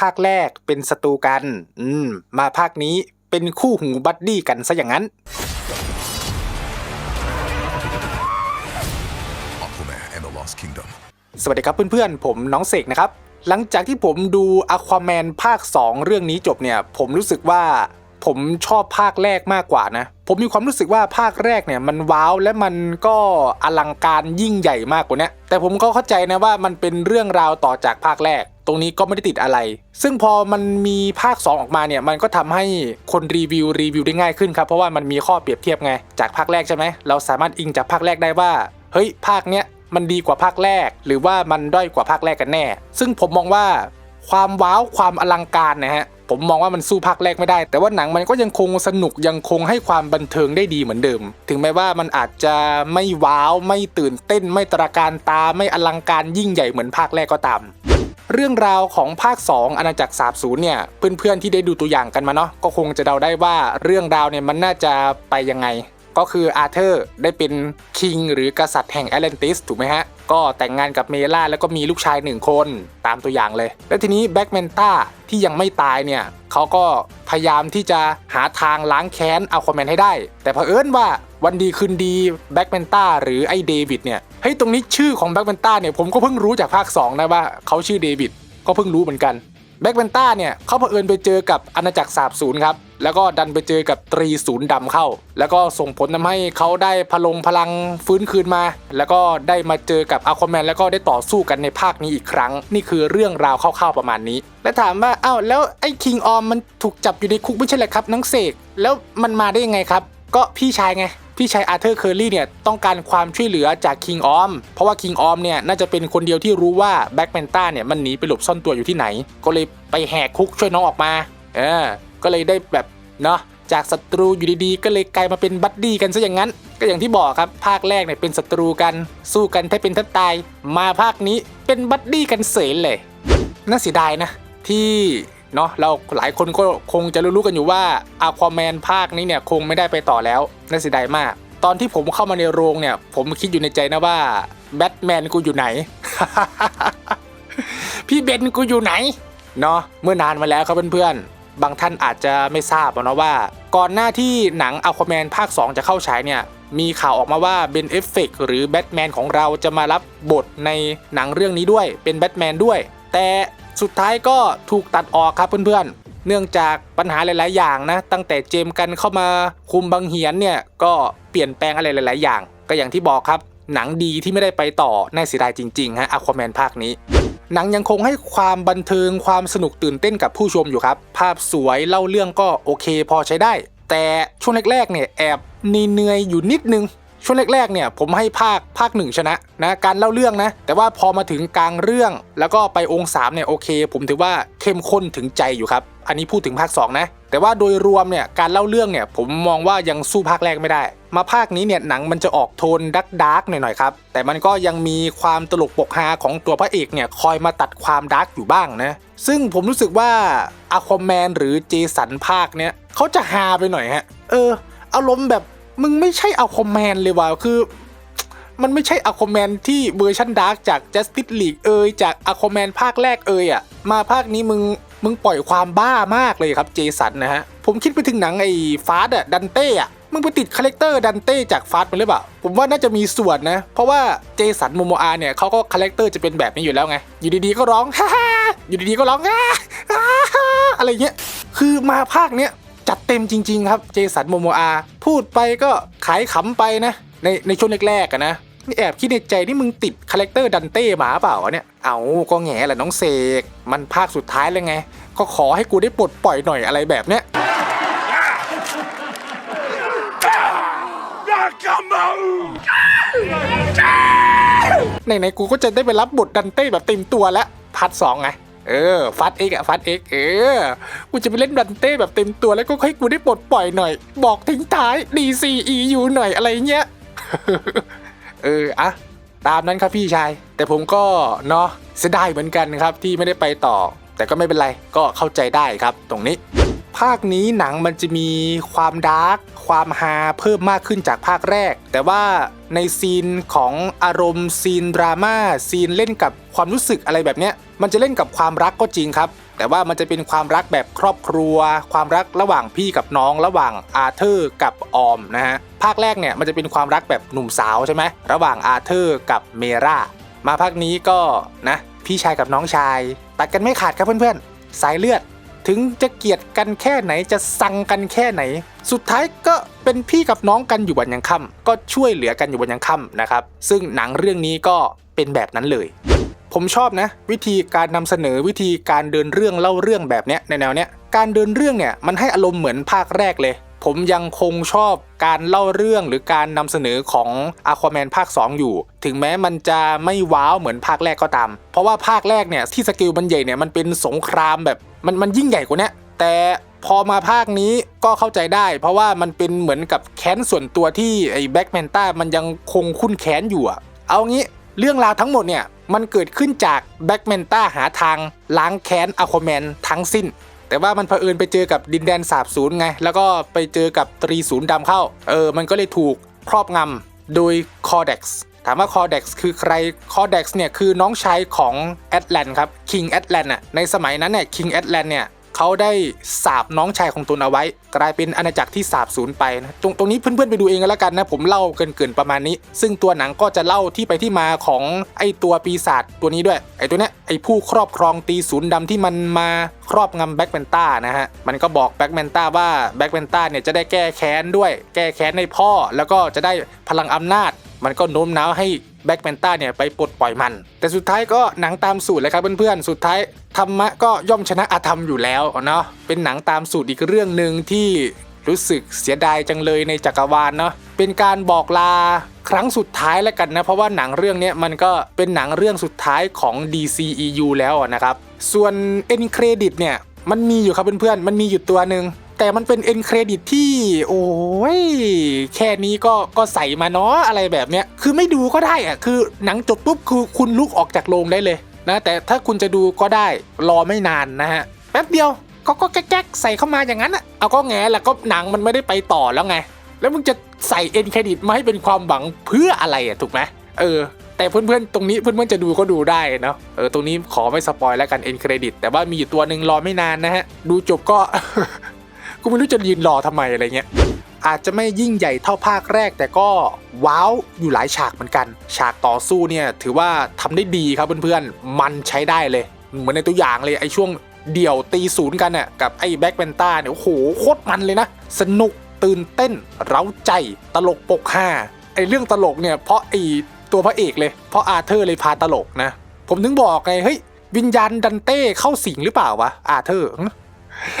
ภาคแรกเป็นศัตรูกัน อืม มาภาคนี้เป็นคู่หูบัดดี้กันซะอย่างนั้น Aquaman and the Lost Kingdom. สวัสดีครับเพื่อนๆ ผมน้องเสกนะครับ หลังจากที่ผมดู Aquaman ภาค 2 เรื่องนี้จบเนี่ย ผมรู้สึกว่าผมชอบภาคแรกมากกว่านะ ผมมีความรู้สึกว่าภาคแรกเนี่ยมันว้าวและมันก็อลังการยิ่งใหญ่มากกว่าเนี้ยแต่ผมก็เข้าใจนะว่ามันเป็นเรื่องราวต่อจากภาคแรกต รงนี้ก็ไม่ได้ติดอะไร ซึ่งพอมันมีภาค 2 ออกมาเนี่ยมันก็ทำให้คนรีวิวรีวิวได้ง่ายขึ้นครับเพราะว่ามันมีข้อเปรียบเทียบไงจากภาคแรกใช่ไหมเราสามารถอิงจากภาคแรกได้ว่าเฮ้ยภาคเนี้ยมันดีกว่าภาคแรก หรือว่ามันด้อยกว่าภาคแรกกันแน่ ซึ่งผมมองว่าความว้าวความอลังการนะฮะผมมองว่ามันสู้ภาคแรกไม่ได้ แต่ว่าหนังมันก็ยังคงสนุกยังคงให้ความบันเทิงได้ดีเหมือนเดิม ถึงแม้ว่ามันอาจจะไม่ว้าวไม่ตื่นเต้นไม่ตระการตาไม่อลังการยิ่งใหญ่เหมือนภาคแรกก็ตาม เรื่องราวของภาค 2 อาณาจักรสาบสูญเนี่ยเพื่อนๆที่ได้ดูตัวอย่างกันมาเนาะก็คงจะเดาได้ว่าเรื่องราวเนี่ยมันน่าจะไปยังไง ก็คืออาร์เธอร์ได้เป็นคิงหรือกษัตริย์แห่งแอตแลนติสถูกไหมฮะ ก็แต่งงานกับเมล่าแล้วก็มีลูกชายหนึ่งคนตามตัวอย่างเลย แล้วทีนี้แบ็กแมนต้าที่ยังไม่ตายเนี่ยเขาก็พยายามที่จะหาทางล้างแค้นเอัลควาแมนให้ได้ แต่เผอิญว่าวันดีคืนดีแบ็กแมนต้าหรือไอเดวิดเนี่ย เฮ้ยตรงนี้ชื่อของแบ็กแมนต้าเนี่ยผมก็เพิ่งรู้จากภาค2นะว่าเขาชื่อเดวิดก็เพิ่งรู้เหมือนกันแบ็กแมนต้าเนี่ยเขาเผอิญไปเจอกับอาณาจักรสาบสูญครับแล้วก็ดันไปเจอกับตรีศูนย์ดำเข้า แล้วก็ส่งผลทำให้เขาได้พลงพลังฟื้นคืนมา แล้วก็ได้มาเจอกับอควาแมนแล้วก็ได้ต่อสู้กันในภาคนี้อีกครั้ง นี่คือเรื่องราวคร่าวๆประมาณนี้ และถามว่าอ้าวแล้วไอ้คิงออมมันถูกจับอยู่ในคุกไม่ใช่เหรอครับน้องเสกแล้วมันมาได้ยังไงครับ ก็พี่ชายไง พี่ชายอาร์เธอร์เคอร์รี่เนี่ยต้องการความช่วยเหลือจากคิงออมเพราะว่าคิงออมเนี่ยน่าจะเป็นคนเดียวที่รู้ว่าแบ็กแมนต้าเนี่ยมันหนีไปหลบซ่อนตัวอยู่ที่ไหน ก็เลยไปแหกคุกช่วยน้องออกมาเออก็เลยได้แบบเนาะจากศัตรูอยู่ดีๆ ก็เลยกลายมาเป็นบัดดี้กันซะอย่างนั้น ก็อย่างที่บอกครับภาคแรกเนี่ยเป็นศัตรูกันสู้กันแทบเป็นแทบตาย มาภาคนี้เป็นบัดดี้กันเสยเลยน่าเสียดายนะที่ เนาะเราหลายคนก็คงจะรู้ๆกันอยู่ว่าอควาแมนภาคนี้เนี่ยคงไม่ได้ไปต่อแล้วน่าเสียดายมาก ตอนที่ผมเข้ามาในโรงเนี่ย ผมคิดอยู่ในใจนะว่าแบทแมนกูอยู่ไหน พี่เบนกูอยู่ไหนเนาะเมื่อนานมาแล้วครับเพื่อนๆ บางท่านอาจจะไม่ทราบนะว่า ก่อนหน้าที่หนังอควาแมนภาค 2 จะเข้าฉายเนี่ยมีข่าวออกมาว่าเบนเอฟเฟกหรือแบทแมนของเราจะมารับบทในหนังเรื่องนี้ด้วยเป็นแบทแมนด้วย แต่สุดท้ายก็ถูกตัดออกครับเพื่อนๆ เนื่องจากปัญหาหลาย ๆ อย่างนะ ตั้งแต่เจมส์กันเข้ามาคุมบังเหียนเนี่ยก็เปลี่ยนแปลงอะไรหลาย ๆ อย่าง ก็อย่างที่บอกครับหนังดีที่ไม่ได้ไปต่อน่าเสียดายจริงๆฮะอควาแมนภาคนี้ หนังยังคงให้ความบันเทิงความสนุกตื่นเต้นกับผู้ชมอยู่ครับ ภาพสวยเล่าเรื่องก็โอเคพอใช้ได้ แต่ช่วงแรกๆเนี่ยแอบนีเหนื่อยอยู่นิดนึง ช่วงแรกๆเนี่ยผมให้ภาคภาคหนึ่งชนะนะการเล่าเรื่องนะ แต่ว่าพอมาถึงกลางเรื่อง แล้วก็ไปองค์สามเนี่ยโอเค ผมถือว่าเข้มข้นถึงใจอยู่ครับ อันนี้พูดถึงภาค 2 นะ แต่ว่าโดยรวมเนี่ยการเล่าเรื่องเนี่ยผมมองว่ายังสู้ภาคแรกไม่ได้ มาภาคนี้เนี่ยหนังมันจะออกโทนดักดาร์กหน่อยๆครับแต่มันก็ยังมีความตลกปกฮาของตัวพระเอกเนี่ยคอยมาตัดความดาร์กอยู่บ้างนะซึ่งผมรู้สึกว่าอควาแมนหรือเจสันภาคเนี่ยเขาจะฮาไปหน่อยฮะเอออารมณ์แบบ มึงไม่ใช่อควาแมนเลยว่ะคือ มันไม่ใช่อควาแมนที่เวอร์ชันดาร์กจาก Justice League เอยจากอควาแมนภาคแรกเอยอะ่ะมาภาคนี้มึงมึงปล่อยความบ้ามากเลยครับเจสันนะฮะ ผมคิดไปถึงหนังไอ้ฟาสอะดันเต้อะมึงไปติดคาแรคเตอร์ดันเต้จากฟาสมันหรือเปล่า ผมว่าน่าจะมีส่วนนะ เพราะว่าเจสันโมโมอาเนี่ยเขาก็คาแรคเตอร์จะเป็นแบบนี้อยู่แล้วไง อยู่ดีๆก็ร้องฮ่าฮ่าอยู่ดีๆก็ร้องฮ่าอะไรเงี้ย คือมาภาคเนี้ย จัดเต็มจริง ๆ ครับเจสันโมโมอาพูดไปก็ขายขำไปนะ ในในช่วงแรกๆอะนะนี่แอบคิดในใจนี่มึงติดคาแรคเตอร์ดันเต้หมาเปล่าเนี่ย เอาก็แง่แหละน้องเสก มันภาคสุดท้ายเลยไง ก็ขอให้กูได้ปลดปล่อยหน่อยอะไรแบบเนี้ยไหนๆกูก็จะได้ไปรับบทดันเต้แบบเต็มตัวแล้วพาร์ทสองไง เออ ฟัดเอกอะฟัดเอกเออ กูจะไปเล่นดันเต้แบบเต็มตัวแล้วก็ให้กูได้ปลดปล่อยหน่อย บอกทิ้งท้าย DCEU หน่อยอะไรเงี้ย เอออะตามนั้นครับพี่ชาย แต่ผมก็เนาะเสียดายเหมือนกันครับที่ไม่ได้ไปต่อ แต่ก็ไม่เป็นไรก็เข้าใจได้ครับตรงนี้ ภาคนี้หนังมันจะมีความดาร์กความฮาเพิ่มมากขึ้นจากภาคแรก แต่ว่าในซีนของอารมณ์ซีนดราม่าซีนเล่นกับความรู้สึกอะไรแบบเนี้ยมันจะเล่นกับความรักก็จริงครับ แต่ว่ามันจะเป็นความรักแบบครอบครัว ความรักระหว่างพี่กับน้องระหว่างอาเธอร์กับออมนะฮะภาคแรกเนี่ยมันจะเป็นความรักแบบหนุ่มสาวใช่ไหมระหว่างอาเธอร์กับเมรามาภาคนี้ก็นะพี่ชายกับน้องชาย ตัดกันไม่ขาดครับเพื่อนๆ สายเลือด ถึงจะเกลียดกันแค่ไหนจะสั่งกันแค่ไหน สุดท้ายก็เป็นพี่กับน้องกันอยู่วันยังค่ำก็ช่วยเหลือกันอยู่วันยังค่ำนะครับ ซึ่งหนังเรื่องนี้ก็เป็นแบบนั้นเลย ผมชอบนะ วิธีการนำเสนอวิธีการเดินเรื่องเล่าเรื่องแบบเนี้ยในแนวเนี้ยการเดินเรื่องเนี่ยมันให้อารมณ์เหมือนภาคแรกเลย ผมยังคงชอบการเล่าเรื่องหรือการนำเสนอของ Aquaman ภาค 2 อยู่ ถึงแม้มันจะไม่ว้าวเหมือนภาคแรกก็ตาม เพราะว่าภาคแรกเนี่ยที่สกิลมันใหญ่เนี่ยมันเป็นสงครามแบบมันมันยิ่งใหญ่กว่านี้แต่พอมาภาคนี้ก็เข้าใจได้ เพราะว่ามันเป็นเหมือนกับแค้นส่วนตัวที่ไอ้แบ็กแมนต้ามันยังคงคุ้นแค้นอยู่อะเอางี้เรื่องราวทั้งหมดเนี่ยมันเกิดขึ้นจากแบ็กแมนต้าหาทางล้างแค้นอะควาแมนทั้งสิ้น แต่ว่ามันเผอิญไปเจอกับดินแดนสาบศูนย์ไง แล้วก็ไปเจอกับตรีศูนย์ดำเข้า เออ มันก็เลยถูกครอบงำโดยคอเด็กซ์ถามว่าคอเด็กซ์คือใครคอเด็กซ์เนี่ยคือน้องชายของแอตแลนครับคิงแอตแลนอะในสมัยนั้นเนี่ยคิงแอตแลนเนี่ย เขาได้สาบน้องชายของตนเอาไว้ กลายเป็นอาณาจักรที่สาบสูญไปนะตรงตรงนี้เพื่อนๆไปดูเองกันแล้วกันนะผมเล่าเกินๆประมาณนี้ ซึ่งตัวหนังก็จะเล่าที่ไปที่มาของไอตัวปีศาจตัวนี้ด้วย ไอตัวเนี้ยไอผู้ครอบครองตีศูนย์ดำที่มันมาครอบงำแบ็กแมนต้านะฮะมันก็บอกแบ็กแมนต้าว่าแบ็กแมนต้าเนี่ยจะได้แก้แค้นด้วย แก้แค้นในพ่อแล้วก็จะได้พลังอำนาจ มันก็โน้มน้าวให้ แบ็กแมนต้าเนี่ยไปปลดปล่อยมัน แต่สุดท้ายก็หนังตามสูตรเลยครับเพื่อนๆ สุดท้ายธรรมะก็ย่อมชนะอาธรรมอยู่แล้วเนาะเป็นหนังตามสูตรอีกเรื่องหนึ่งที่รู้สึกเสียดายจังเลยในจักรวาลเนาะเป็นการบอกลาครั้งสุดท้ายแล้วกันนะเพราะว่าหนังเรื่องเนี้ยมันก็เป็นหนังเรื่องสุดท้ายของ DCEU แล้วนะครับ ส่วน End Credit เนี่ยมันมีอยู่ครับเพื่อนๆ มันมีอยู่ตัวหนึ่ง แต่มันเป็น end credit ที่โอ้ยแค่นี้ก็ก็ใส่มาเนาะอะไรแบบเนี้ยคือไม่ดูก็ได้อะคือหนังจบปุ๊บคือคุณลุกออกจากโรงได้เลยนะแต่ถ้าคุณจะดูก็ได้รอไม่นานนะฮะแป๊บเดียวก็ก็แก๊กใส่เข้ามาอย่างนั้นอะเอาก็แง่แล้วก็หนังมันไม่ได้ไปต่อแล้วไง แล้วมึงจะใส่ end credit มาให้เป็นความหวังเพื่ออะไรอะถูกไหมเออแต่เพื่อนๆ ตรงนี้เพื่อนๆ จะดูก็ดูได้เนาะ เออ ตรงนี้ขอไม่สปอยแล้วกัน end credit แต่ว่ามีอยู่ตัวหนึ่งรอไม่นานนะฮะ ดูจบก็ กูไม่รู้จะยืนรอทำไมอะไรเงี้ยอาจจะไม่ยิ่งใหญ่เท่าภาคแรก แต่ก็ว้าวอยู่หลายฉากเหมือนกัน ฉากต่อสู้เนี่ยถือว่าทำได้ดีครับเพื่อนๆ มันใช้ได้เลย เหมือนในตัวอย่างเลยไอ้ช่วงเดี่ยวตีศูนย์กันน่ะกับไอ้แบ็กแมนต้าเนี่ยโอ้โหโคตรมันเลยนะ สนุกตื่นเต้น เร้าใจตลกปกห้าไอ้เรื่องตลกเนี่ยเพราะไอ้ตัวพระเอกเลย เพราะอาเธอร์เลยพาตลกนะ ผมถึงบอกไงเฮ้ยวิญญาณดันเต้เข้าสิงหรือเปล่าวะอาเธอร์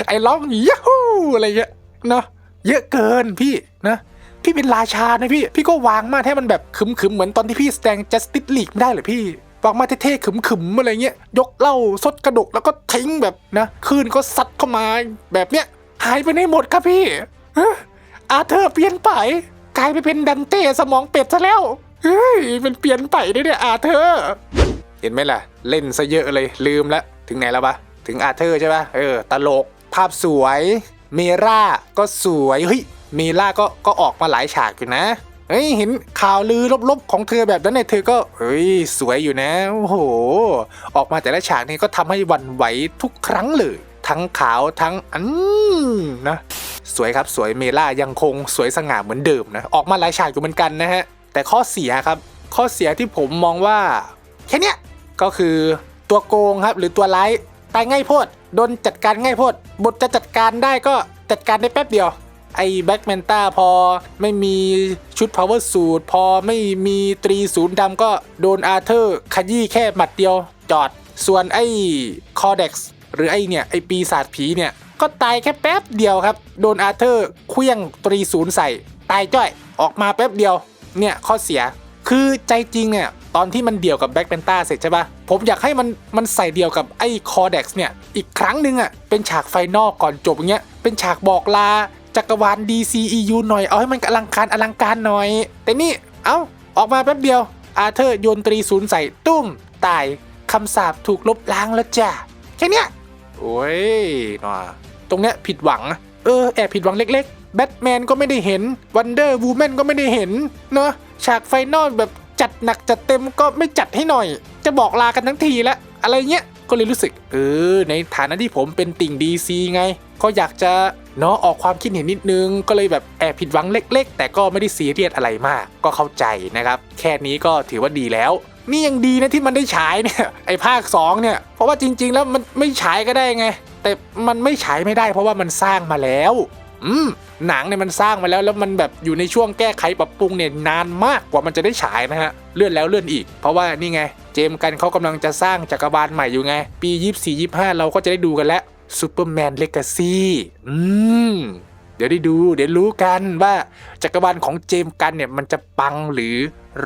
ไอ้ร้องยาฮู อะไรเงี้ยเนาะเยอะเกินพี่นะพี่เป็นราชานะพี่ พี่ก็วางมาให้มันแบบขึมๆเหมือนตอนที่พี่แสดง Justice League ไม่ได้เหรอพี่วางมาเท่ๆขึมๆอะไรเงี้ย ยกเหล้าซดกระดกแล้วก็ทิ้งแบบนะคืนก็ซัดเข้ามาแบบเนี้ยหายไปไหนหมดครับพี่อาเธอร์เปลี่ยนไป กลายไปเป็นดันเต้สมองเป็ดซะแล้วเฮ้ยเป็นเปลี่ยนไปได้เนี่ยอาเธอร์เห็นไหมล่ะ เล่นซะเยอะเลยลืมแล้วถึงไหนแล้วปะถึงอาเธอร์ใช่ปะเออตลกภาพสวย เมราก็สวยเฮ้ยเมราก็ก็ออกมาหลายฉากอยู่นะเฮ้ยเห็นข่าวลือลบๆของเธอแบบนั้นเนี่ยเธอก็เฮ้ยสวยอยู่นะโอ้โห ออกมาแต่ละฉากนี่ก็ทำให้หวันไหวทุกครั้งเลย ทั้งขาวทั้งอันนะสวยครับสวยเมล่ายังคงสวยสง่าเหมือนเดิมนะออกมาหลายฉากอยู่เหมือนกันนะฮะแต่ข้อเสียครับ ข้อเสียที่ผมมองว่าแค่นี้ก็คือตัวโกงครับหรือตัวร้ายตายง่ายโพด โดนจัดการง่ายโพดบทจะจัดการได้ก็จัดการได้แป๊บเดียว ไอ้แบ็กแมนต้าพอไม่มีชุด power suit พอไม่มีตรีศูนย์ดำก็โดนอาเธอร์ขยี้แค่หมัดเดียวจอด ส่วนไอ้คอเด็กซ์หรือไอ้เนี่ย ไอ้ปีศาจผีเนี่ย ก็ตายแค่แป๊บเดียวครับ โดนอาเธอร์เคลี้ยงตรีศูนย์ใส่ ตายจ้อยออกมาแป๊บเดียว เนี่ยข้อเสีย คือใจจริงเนี่ย ตอนที่มันเดี่ยวกับแบ็กแ a นต้าเสร็จใช่ปะผมอยากให้มันมันใส่เดี่ยวกับไอ้คอเด็กซ์เนี่ย อีกครั้งหนึ่งอะ่ะ เป็นฉากไฟนอลก่อนจบอย่างเงี้ย เป็นฉากบอกลาจักรวาล DCEU หน่อย เอาให้มันอลังการอลังการหน่อย แต่นี่ เอ้า ออกมาแป๊บเดียว อาเธอร์โยนตรีศูนย์ใส่ตุ้ม ตาย คำสาปถูกลบล้างแล้วจ้ะ แค่เนี้ย โอ้ยน่าตรงเนี้ยผิดหวัง เออ แอบผิดหวังเล็กๆ แบทแมนก็ไม่ได้เห็น วันเดอร์วูแมนก็ไม่ได้เห็น เนอะฉากไฟนอลแบบ จัดหนักจัดเต็มก็ไม่จัดให้หน่อย จะบอกลากันทั้งทีแล้วอะไรเงี้ยก็เลยรู้สึกเออในฐานะที่ผมเป็นติ่ง DC ไง ก็อยากจะเนาะออกความคิดเห็นนิดนึง ก็เลยแบบแอบผิดหวังเล็ก ๆ แต่ก็ไม่ได้ซีเรียสอะไรมาก ก็เข้าใจนะครับ แค่นี้ก็ถือว่าดีแล้วนี่ยังดีนะที่มันได้ฉายเนี่ยไอภาค 2 เนี่ย เพราะว่าจริง ๆ แล้วมันไม่ฉายก็ได้ไง แต่มันไม่ฉายไม่ได้เพราะว่ามันสร้างมาแล้ว อืมหนังเนี่ยมันสร้างมาแล้วแล้วมันแบบอยู่ในช่วงแก้ไขปรับปรุงเนี่ยนานมากกว่ามันจะได้ฉายนะฮะเลื่อนแล้วเลื่อนอีก เพราะว่านี่ไง เจมส์กันเขากำลังจะสร้างจักรวาลใหม่อยู่ไง ปี24 25 เราก็จะได้ดูกันแล้วซูเปอร์แมนเลกาซีอืมเดี๋ยวได้ดู เดี๋ยวรู้กันว่าจักรวาลของเจมส์กันเนี่ยมันจะปังหรือ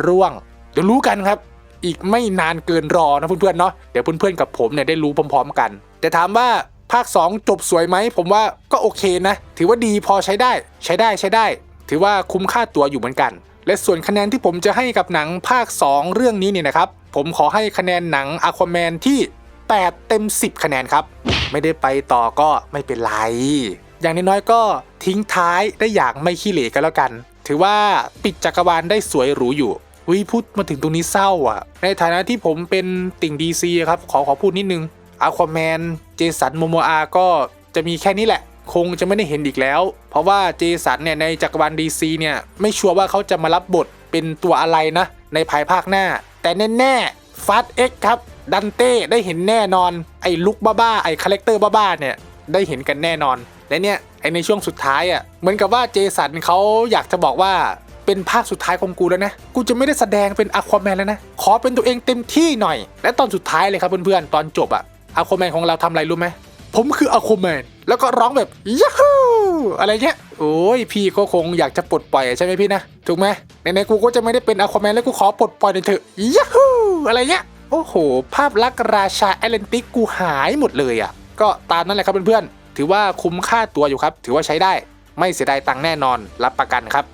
ร่วง เดี๋ยวรู้กันครับ อีกไม่นานเกินรอนะเพื่อนๆเนาะเดี๋ยวเพื่อนๆกับผมเนี่ยได้รู้พร้อม ๆ กัน แต่ถามว่า ภาค 2 จบสวยไหม ผมว่าก็โอเคนะ ถือว่าดีพอใช้ได้ ใช้ได้ใช้ได้ ถือว่าคุ้มค่าตัวอยู่เหมือนกัน และส่วนคะแนนที่ผมจะให้กับหนังภาค 2 เรื่องนี้เนี่ยนะครับ ผมขอให้คะแนนหนัง Aquaman ที่ 8 เต็ม 10 คะแนนครับ ไม่ได้ไปต่อก็ไม่เป็นไร อย่างน้อยๆก็ทิ้งท้ายได้อย่างไม่ขี้เหร่กันแล้วกัน ถือว่าปิดจักรวาลได้สวยหรูอยู่วิพูดมาถึงตรงนี้เศร้าอะ ในฐานะที่ผมเป็นติ่ง DC ครับ ขอขอพูดนิดนึงอควาแมน เจสันโมโมอาก็จะมีแค่นี้แหละ คงจะไม่ได้เห็นอีกแล้ว เพราะว่าเจสันเนี่ยในจักรวาล DC เนี่ยไม่ชัวร์ว่าเขาจะมารับบทเป็นตัวอะไรนะ ในภายภาคหน้า แต่แน่ๆฟาสเอ็กครับดันเต้ได้เห็นแน่นอนไอ้ลุกบ้าๆไอ้คาแรคเตอร์บ้าๆเนี่ยได้เห็นกันแน่นอนและเนี่ยไอในช่วงสุดท้ายอะเหมือนกับว่าเจสันเขาอยากจะบอกว่าเป็นภาคสุดท้ายของกูแล้วนะ กูจะไม่ได้แสดงเป็นอะควาแมนแล้วนะ ขอเป็นตัวเองเต็มที่หน่อย และตอนสุดท้ายเลยครับเพื่อนๆ ตอนจบอะ อควาแมนของเราทำอะไรรู้ไหม ผมคืออควาแมน แล้วก็ร้องแบบยัฮูอะไรเงี้ย โอ้ยพี่ก็คงอยากจะปลดปล่อยใช่ไหมพี่นะ ถูกไหมในในกูก็จะไม่ได้เป็นอควาแมนแล้วกูขอปลดปล่อยหน่อยเถอะยัฮูอะไรเงี้ย โอ้โห ภาพลักษณ์ราชาแอตแลนติกกูหายหมดเลยอะ ก็ตามนั่นแหละครับเพื่อนๆ ถือว่าคุ้มค่าตัวอยู่ครับ ถือว่าใช้ได้ ไม่เสียดายตังค์แน่นอน รับประกันครับ